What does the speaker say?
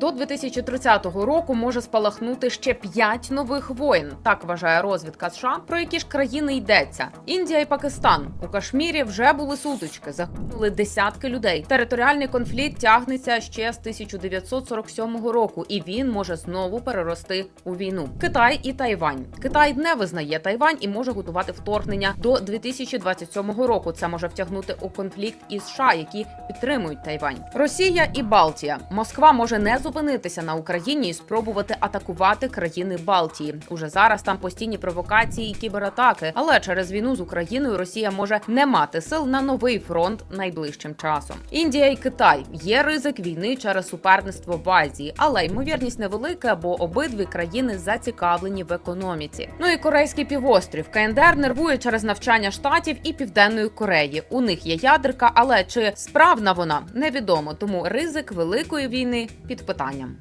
До 2030 року може спалахнути ще п'ять нових воєн. Так вважає розвідка США. Про які ж країни йдеться? Індія і Пакистан у Кашмірі вже були сутички, загинули десятки людей. Територіальний конфлікт тягнеться ще з 1947 року, і він може знову перерости у війну. Китай і Тайвань. Китай не визнає Тайвань і може готувати вторгнення до 2027 року. Це може втягнути у конфлікт із США, які підтримують Тайвань. Росія і Балтія. Москва може не зупинитися на Україні і спробувати атакувати країни Балтії. Уже зараз там постійні провокації і кібератаки. Але через війну з Україною Росія може не мати сил на новий фронт найближчим часом. Індія і Китай є ризик війни через суперництво в Азії, але ймовірність невелика, бо обидві країни зацікавлені в економіці. Ну і корейський півострів КНДР нервує через навчання штатів і південної Кореї. У них є ядерка, але чи справна вона невідомо, тому ризик великої війни під питанням.